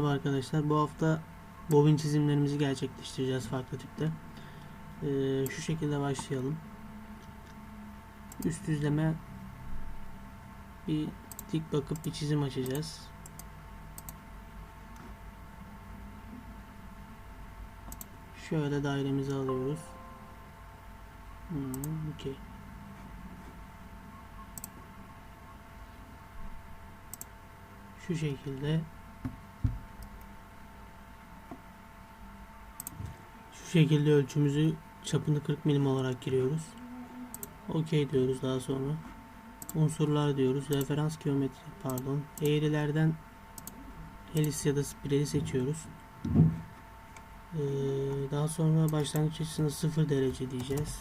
Merhaba arkadaşlar. Bu hafta bobin çizimlerimizi gerçekleştireceğiz farklı tipte. Ee, şu şekilde başlayalım. Üst düzleme bir dik bakıp bir çizim açacağız. Şöyle dairemizi alıyoruz. Hmm, okey. Şu şekilde Şekilde ölçümüzü çapını 40 milim olarak giriyoruz. OK diyoruz daha sonra. Unsurlar diyoruz. Referans geometri pardon. Eğrilerden helis ya da spirali seçiyoruz. Ee, daha sonra başlangıç açısına 0 derece diyeceğiz.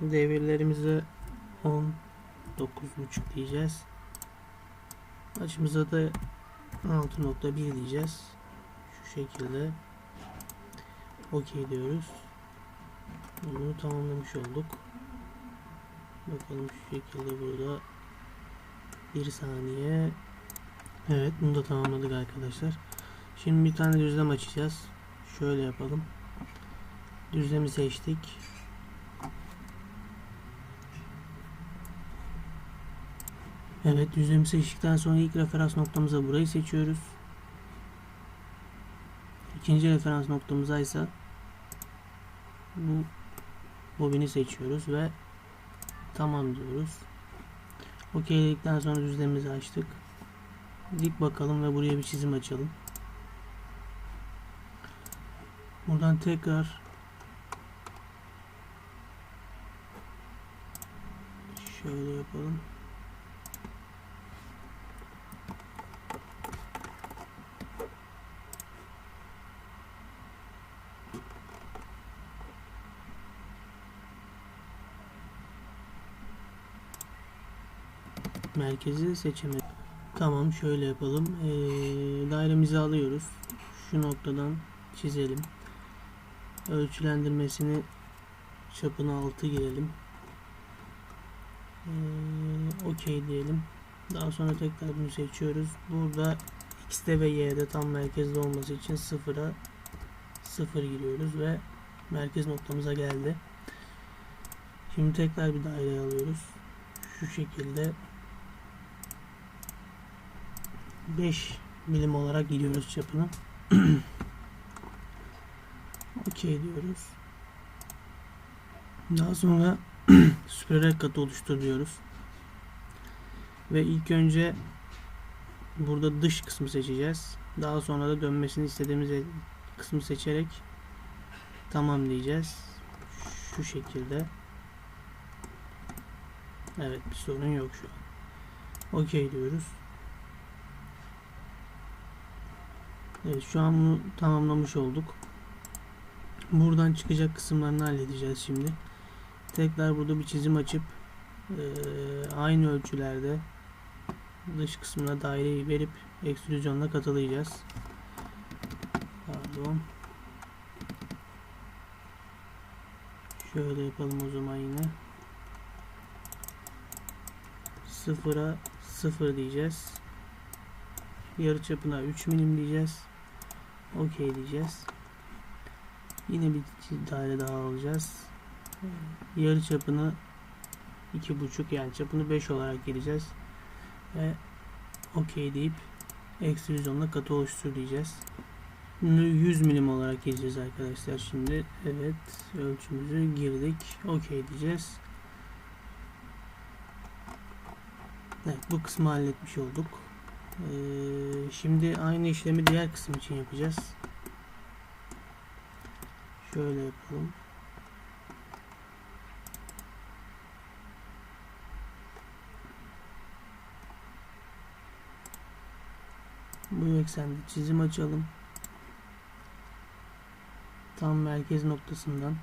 Devirlerimize 10 9.5 diyeceğiz. Açımıza da 6.1 diyeceğiz. Şu şekilde. OK diyoruz. Bunu tamamlamış olduk. Bakalım şu şekilde burada bir saniye. Evet bunu da tamamladık arkadaşlar. Şimdi bir tane düzlem açacağız. Şöyle yapalım. Düzlemi seçtik. Evet düzlemi seçtikten sonra ilk referans noktamıza burayı seçiyoruz. İkinci referans noktamıza ise bu bobini seçiyoruz ve tamam diyoruz. OK dedikten sonra düzlemimizi açtık. Dik bakalım ve buraya bir çizim açalım. Buradan tekrar şöyle yapalım. Merkezi seçemedim. Tamam şöyle yapalım. Ee, dairemizi alıyoruz. Şu noktadan çizelim. Ölçülendirmesini çapını 6 girelim. Ee, OK diyelim. Daha sonra tekrar bunu seçiyoruz. Burada X'de ve Y'de tam merkezde olması için 0'a 0 giriyoruz ve merkez noktamıza geldi. Şimdi tekrar bir daire alıyoruz. Şu şekilde 5 milim olarak gidiyoruz çapını. Okey diyoruz. Daha sonra spiral katı oluştur diyoruz. Ve ilk önce burada dış kısmı seçeceğiz. Daha sonra da dönmesini istediğimiz kısmı seçerek tamam diyeceğiz. Şu şekilde. Evet bir sorun yok şu an. Okey diyoruz. Evet şu an bunu tamamlamış olduk. Buradan çıkacak kısımlarını halledeceğiz şimdi. Tekrar burada bir çizim açıp e, aynı ölçülerde dış kısmına daireyi verip ekstrüzyonla katılayacağız. Pardon. Şöyle yapalım o zaman yine. Sıfıra sıfır diyeceğiz. Yarı çapına 3 milim diyeceğiz. OK diyeceğiz. Yine bir daire daha alacağız. Yarı çapını 2,5 yani çapını 5 olarak gireceğiz. Ve OK deyip ekstrüzyonla katı oluştur diyeceğiz. Bunu 100 milim olarak gireceğiz arkadaşlar şimdi. Evet ölçümüzü girdik. OK diyeceğiz. Evet bu kısmı halletmiş olduk. Ee, şimdi aynı işlemi diğer kısım için yapacağız. Şöyle yapalım. Bu eksende çizim açalım. Tam merkez noktasından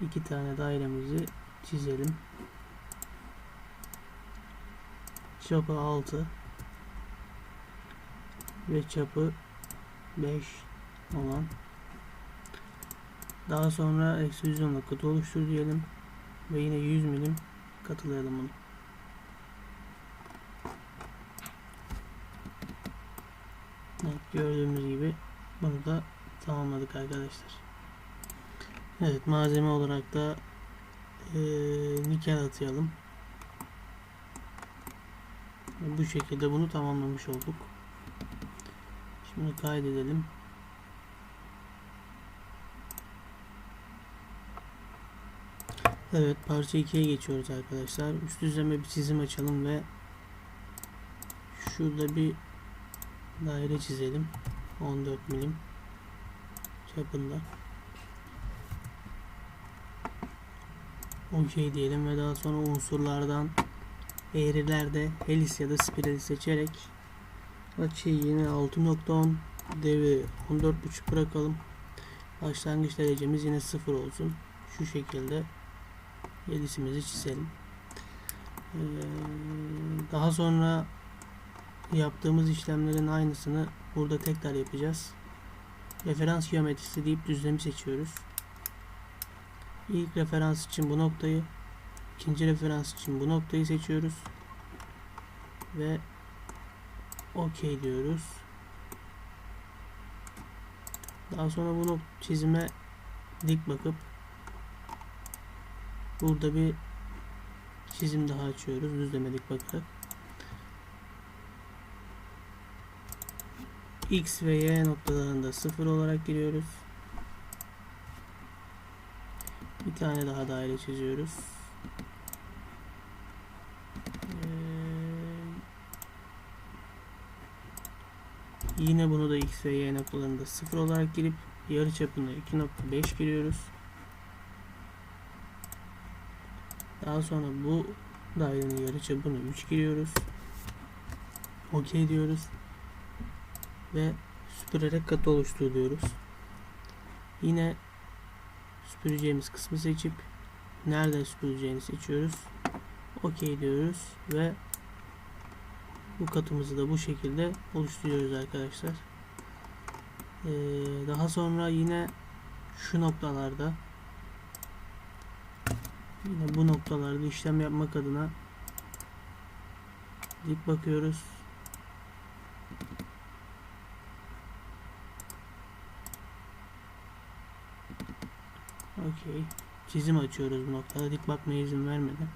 iki tane dairemizi çizelim. Çapı 6 ve çapı 5 olan daha sonra eksi 100 katı oluştur diyelim ve yine 100 milim katılayalım bunu. Evet, gördüğümüz gibi bunu da tamamladık arkadaşlar. Evet malzeme olarak da eee, nikel atayalım. Bu şekilde bunu tamamlamış olduk. Şimdi kaydedelim. Evet parça 2'ye geçiyoruz arkadaşlar. Üst düzleme bir çizim açalım ve şurada bir daire çizelim. 14 milim çapında. Okey diyelim ve daha sonra unsurlardan eğrilerde helis ya da spirali seçerek açıyı yine 6.10 devi 14.5 bırakalım. Başlangıç derecemiz yine 0 olsun. Şu şekilde helisimizi çizelim. Ee, daha sonra yaptığımız işlemlerin aynısını burada tekrar yapacağız. Referans geometrisi deyip düzlemi seçiyoruz. İlk referans için bu noktayı, ikinci referans için bu noktayı seçiyoruz. Ve OK diyoruz. Daha sonra bunu çizime dik bakıp burada bir çizim daha açıyoruz düzleme dik bakarak. X ve Y noktalarında 0 olarak giriyoruz. Bir tane daha daire çiziyoruz. Ee, yine bunu da X ve Y noktalarında 0 olarak girip yarı çapında 2.5 giriyoruz. Daha sonra bu dairenin yarı çapını 3 giriyoruz. OK diyoruz ve süpürerek katı oluştur diyoruz. Yine süpüreceğimiz kısmı seçip nereden süpüreceğini seçiyoruz. OK diyoruz ve bu katımızı da bu şekilde oluşturuyoruz arkadaşlar. Ee, daha sonra yine şu noktalarda yine bu noktalarda işlem yapmak adına dik bakıyoruz. Okey. Çizim açıyoruz bu noktada. Dik bakmaya izin vermeden.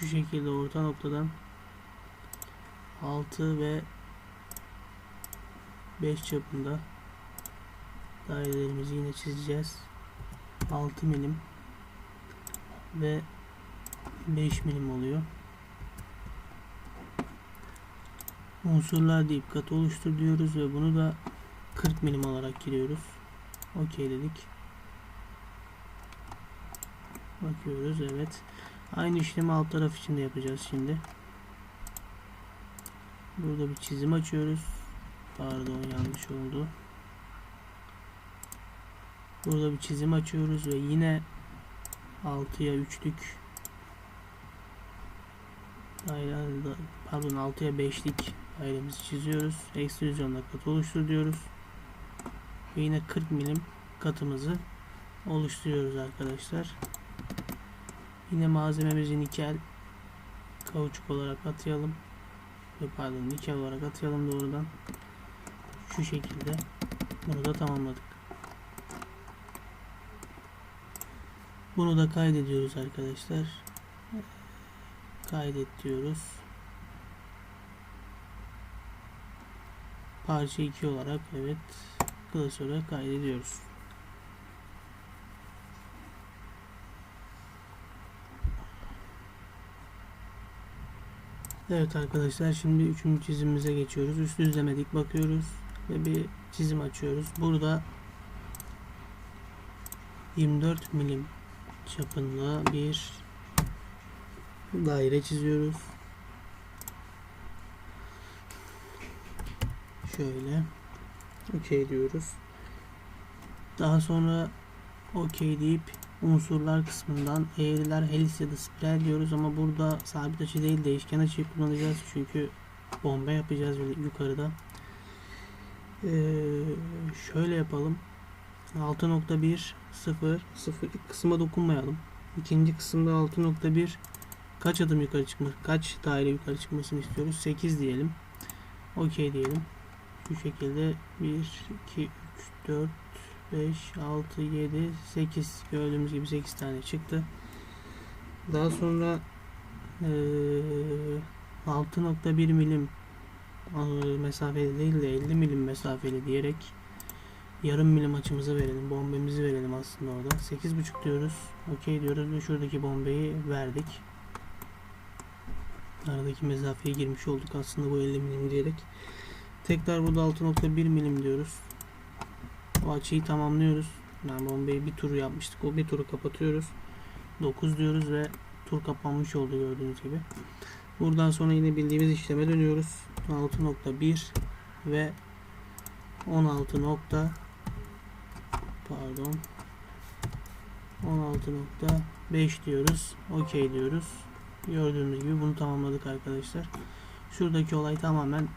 Şu şekilde orta noktadan 6 ve 5 çapında dairelerimizi yine çizeceğiz. 6 milim ve 5 milim oluyor. Unsurlar deyip katı oluştur diyoruz ve bunu da 40 milim olarak giriyoruz. Okey dedik. Bakıyoruz evet. Aynı işlemi alt taraf için de yapacağız şimdi. Burada bir çizim açıyoruz. Pardon yanlış oldu. Burada bir çizim açıyoruz ve yine 6'ya 3'lük daire pardon 6'ya 5'lik dairemizi çiziyoruz. Ekstrüzyonla katı oluştur diyoruz. Ve yine 40 milim katımızı oluşturuyoruz arkadaşlar. Yine malzememizi nikel kauçuk olarak atayalım. Pardon nikel olarak atayalım doğrudan. Şu şekilde bunu da tamamladık. Bunu da kaydediyoruz arkadaşlar. Kaydet diyoruz. Parça 2 olarak evet klasöre kaydediyoruz. Evet arkadaşlar şimdi üçüncü çizimimize geçiyoruz. Üst düzleme dik bakıyoruz ve bir çizim açıyoruz. Burada 24 milim çapında bir daire çiziyoruz. Şöyle okey diyoruz. Daha sonra okey deyip unsurlar kısmından eğriler, helis ya da spiral diyoruz ama burada sabit açı değil değişken açıyı kullanacağız çünkü bomba yapacağız yukarıda. Ee, şöyle yapalım. 6.1 0 0 ilk kısma dokunmayalım. İkinci kısımda 6.1 kaç adım yukarı çıkması, kaç daire yukarı çıkmasını istiyoruz? 8 diyelim. okey diyelim. Şu şekilde 1, 2, 3, 4, 5, 6, 7, 8 gördüğümüz gibi 8 tane çıktı. Daha sonra eee 6.1 milim mesafeli değil de 50 milim mesafeli diyerek yarım milim açımızı verelim. Bombemizi verelim aslında orada. 8.5 diyoruz. Okey diyoruz ve şuradaki bombeyi verdik. Aradaki mesafeye girmiş olduk aslında bu 50 milim diyerek. Tekrar burada 6.1 milim diyoruz. O açıyı tamamlıyoruz. Yani bombeyi bir tur yapmıştık. O bir turu kapatıyoruz. 9 diyoruz ve tur kapanmış oldu gördüğünüz gibi. Buradan sonra yine bildiğimiz işleme dönüyoruz. 6.1 ve 16 nokta pardon 16.5 diyoruz. Okey diyoruz. Gördüğünüz gibi bunu tamamladık arkadaşlar. Şuradaki olay tamamen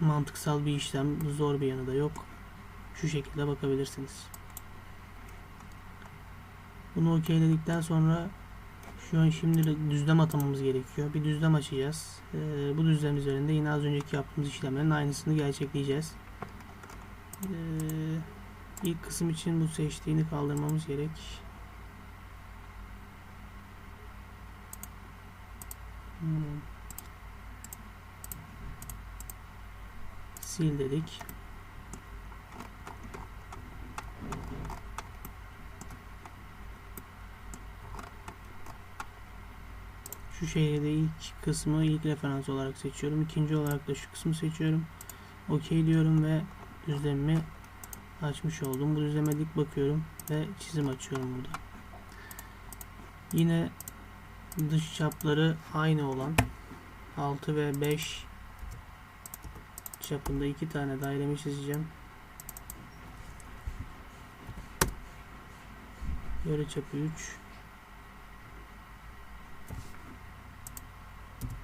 mantıksal bir işlem. Zor bir yanı da yok. Şu şekilde bakabilirsiniz. Bunu okeyledikten sonra şu an şimdi düzlem atamamız gerekiyor. Bir düzlem açacağız. Ee, bu düzlem üzerinde yine az önceki yaptığımız işlemlerin aynısını gerçekleyeceğiz. Ee, ilk kısım için bu seçtiğini kaldırmamız gerek. Hmm. Sil dedik. Şu şehirde ilk kısmı ilk referans olarak seçiyorum. İkinci olarak da şu kısmı seçiyorum. Okey diyorum ve düzlemimi açmış oldum. Bu düzleme dik bakıyorum ve çizim açıyorum burada. Yine dış çapları aynı olan 6 ve 5 çapında iki tane dairemi çizeceğim. Yarı çapı 3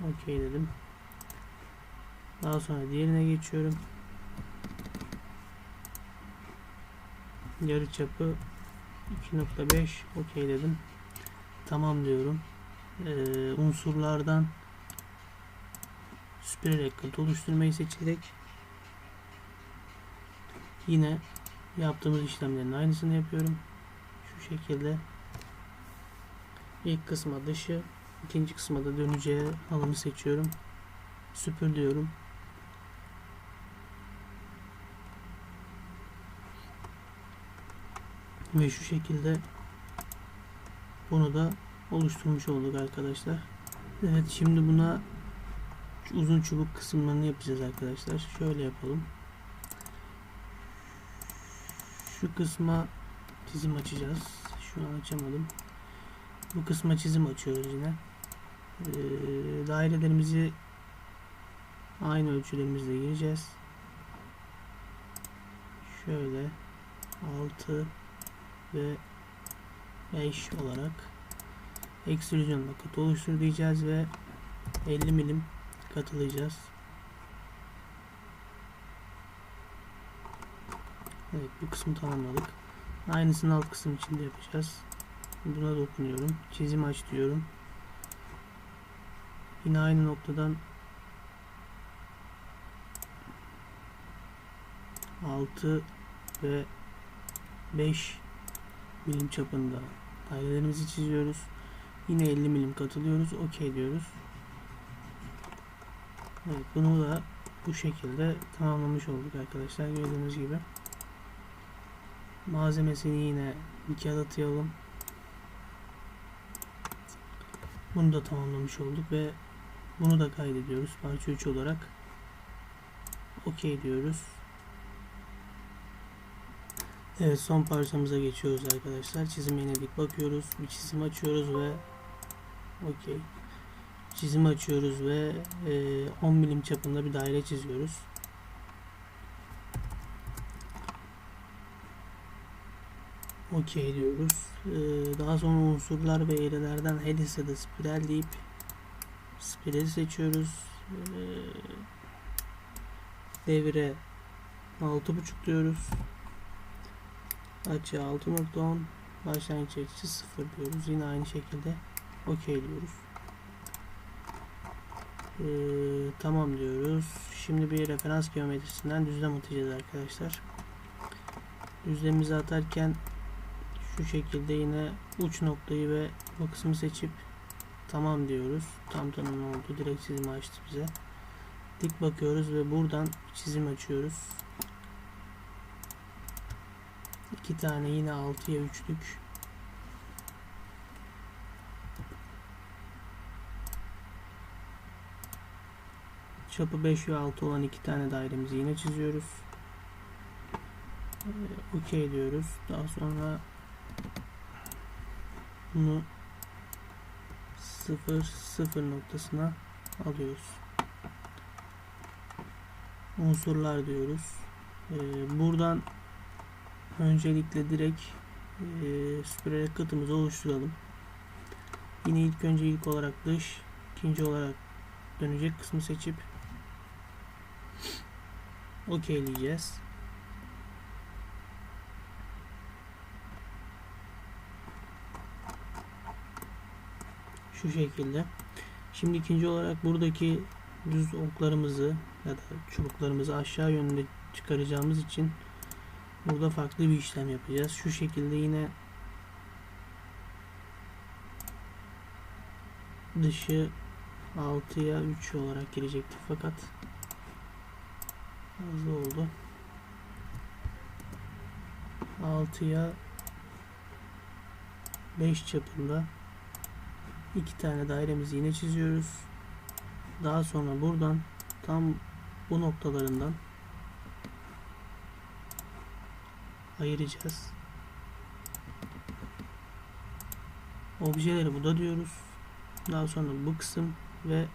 Okey dedim. Daha sonra diğerine geçiyorum. Yarı çapı 2.5 okey dedim. Tamam diyorum. Ee, unsurlardan süpürerek katı oluşturmayı seçerek yine yaptığımız işlemlerin aynısını yapıyorum. Şu şekilde ilk kısma dışı ikinci kısma da döneceği alanı seçiyorum. Süpür diyorum. Ve şu şekilde bunu da oluşturmuş olduk arkadaşlar. Evet şimdi buna uzun çubuk kısımlarını yapacağız arkadaşlar. Şöyle yapalım. Şu kısma çizim açacağız. Şu an açamadım. Bu kısma çizim açıyoruz yine. Ee, dairelerimizi aynı ölçülerimizle gireceğiz. Şöyle 6 ve 5 olarak ekstrüzyonla katı oluştur diyeceğiz ve 50 milim katılayacağız. Evet bu kısmı tamamladık. Aynısını alt kısım için de yapacağız. Buna dokunuyorum. Çizim aç diyorum. Yine aynı noktadan 6 ve 5 milim çapında dairelerimizi çiziyoruz. Yine 50 milim katılıyoruz. Okey diyoruz. Evet, bunu da bu şekilde tamamlamış olduk arkadaşlar. Gördüğünüz gibi. Malzemesini yine bir kağıt atayalım. Bunu da tamamlamış olduk ve bunu da kaydediyoruz. Parça 3 olarak. Okey diyoruz. Evet son parçamıza geçiyoruz arkadaşlar. Çizime inedik bakıyoruz. Bir çizim açıyoruz ve okey. Çizim açıyoruz ve e, 10 milim çapında bir daire çiziyoruz. Okey diyoruz. Ee, daha sonra unsurlar ve eğrilerden helis ya da spiral deyip spirali seçiyoruz. Devre 6.5 diyoruz. Açı 6.10 başlangıç açısı 0 diyoruz. Yine aynı şekilde okey diyoruz. Ee, tamam diyoruz. Şimdi bir referans geometrisinden düzlem atacağız arkadaşlar. Düzlemimizi atarken şu şekilde yine uç noktayı ve bu kısmı seçip tamam diyoruz. Tam tanımlı oldu. Direkt çizimi açtı bize. Dik bakıyoruz ve buradan çizim açıyoruz. İki tane yine 6'ya üçlük Çapı 5 ve 6 olan iki tane dairemizi yine çiziyoruz. Ee, Okey diyoruz. Daha sonra bunu 0 0 noktasına alıyoruz. Unsurlar diyoruz. Ee, buradan öncelikle direkt e, süpürerek katımızı oluşturalım. Yine ilk önce ilk olarak dış, ikinci olarak dönecek kısmı seçip okeyleyeceğiz. Şu şekilde. Şimdi ikinci olarak buradaki düz oklarımızı ya da çubuklarımızı aşağı yönde çıkaracağımız için burada farklı bir işlem yapacağız. Şu şekilde yine dışı 6'ya 3 olarak girecekti fakat fazla oldu. 6'ya 5 çapında iki tane dairemizi yine çiziyoruz. Daha sonra buradan tam bu noktalarından ayıracağız. Objeleri buda diyoruz. Daha sonra bu kısım ve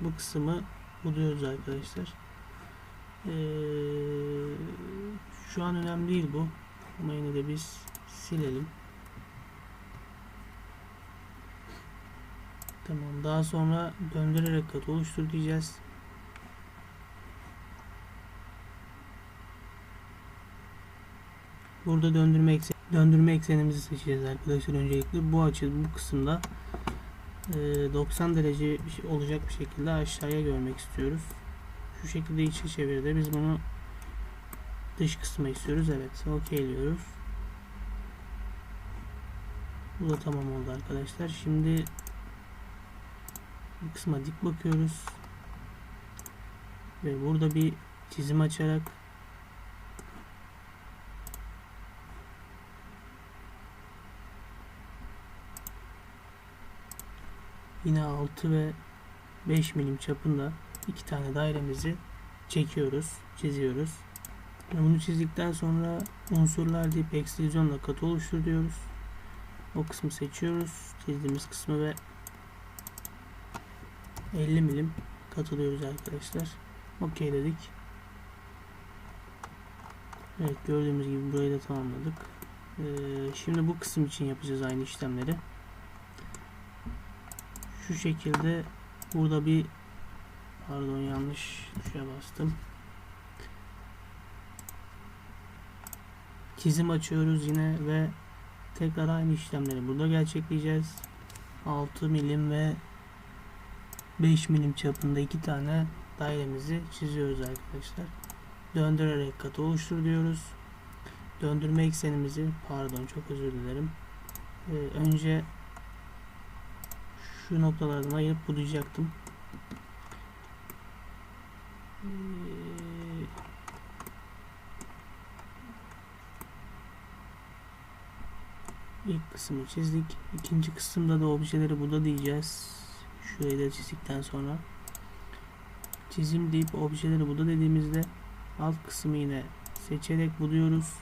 bu kısmı buluyoruz arkadaşlar. Ee, şu an önemli değil bu. Ama yine de biz silelim. Tamam. Daha sonra döndürerek katı oluştur diyeceğiz. Burada döndürme eksen, döndürme eksenimizi seçeceğiz arkadaşlar öncelikle. Bu açı bu kısımda 90 e, derece şey olacak bir şekilde aşağıya görmek istiyoruz. Şu şekilde içi çevirde biz bunu dış kısma istiyoruz. Evet. OK diyoruz. Bu da tamam oldu arkadaşlar. Şimdi bu kısma dik bakıyoruz. Ve burada bir çizim açarak yine 6 ve 5 milim çapında iki tane dairemizi çekiyoruz, çiziyoruz. Bunu çizdikten sonra unsurlar deyip ekstrüzyonla katı oluştur diyoruz. O kısmı seçiyoruz. Çizdiğimiz kısmı ve 50 milim katılıyoruz arkadaşlar. Okey dedik. Evet gördüğümüz gibi burayı da tamamladık. Ee, şimdi bu kısım için yapacağız aynı işlemleri. Şu şekilde burada bir pardon yanlış tuşa bastım. Çizim açıyoruz yine ve tekrar aynı işlemleri burada gerçekleyeceğiz. 6 milim ve 5 milim çapında iki tane dairemizi çiziyoruz arkadaşlar. Döndürerek katı oluştur diyoruz. Döndürme eksenimizi pardon çok özür dilerim. Ee, önce şu noktalardan ayırıp budayacaktım. Ee, ilk kısmı çizdik. İkinci kısımda da objeleri buda diyeceğiz. Şurayı da çizdikten sonra çizim deyip objeleri buda dediğimizde alt kısmı yine seçerek buluyoruz.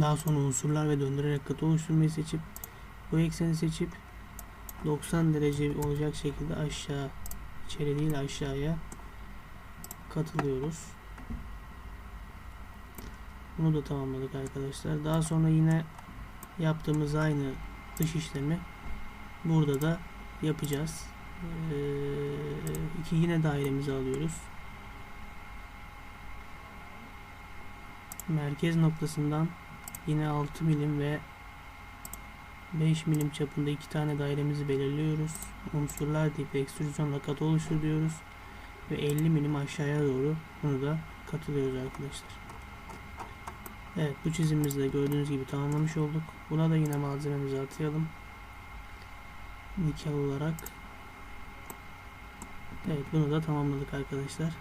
Daha sonra unsurlar ve döndürerek katı oluşturmayı seçip bu ekseni seçip 90 derece olacak şekilde aşağı içeri değil aşağıya katılıyoruz. Bunu da tamamladık arkadaşlar. Daha sonra yine yaptığımız aynı dış işlemi burada da yapacağız. Ee, iki yine dairemizi alıyoruz. Merkez noktasından yine 6 milim ve 5 milim çapında iki tane dairemizi belirliyoruz. Unsurlar deyip ekstrüzyonla katı oluştur diyoruz. Ve 50 milim aşağıya doğru bunu da katılıyoruz arkadaşlar. Evet bu çizimimizi de gördüğünüz gibi tamamlamış olduk. Buna da yine malzememizi atayalım. Nikel olarak. Evet bunu da tamamladık arkadaşlar.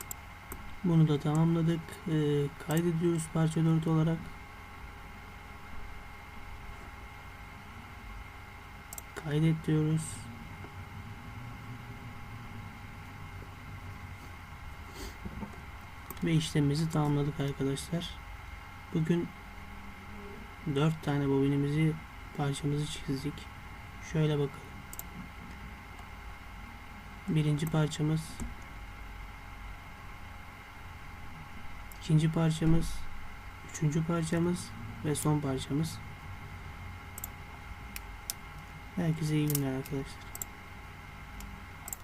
Bunu da tamamladık. Ee, kaydediyoruz parça 4 olarak. Kaydet diyoruz. Ve işlemimizi tamamladık arkadaşlar. Bugün 4 tane bobinimizi parçamızı çizdik. Şöyle bakalım. Birinci parçamız ikinci parçamız üçüncü parçamız ve son parçamız. Herkese iyi günler arkadaşlar.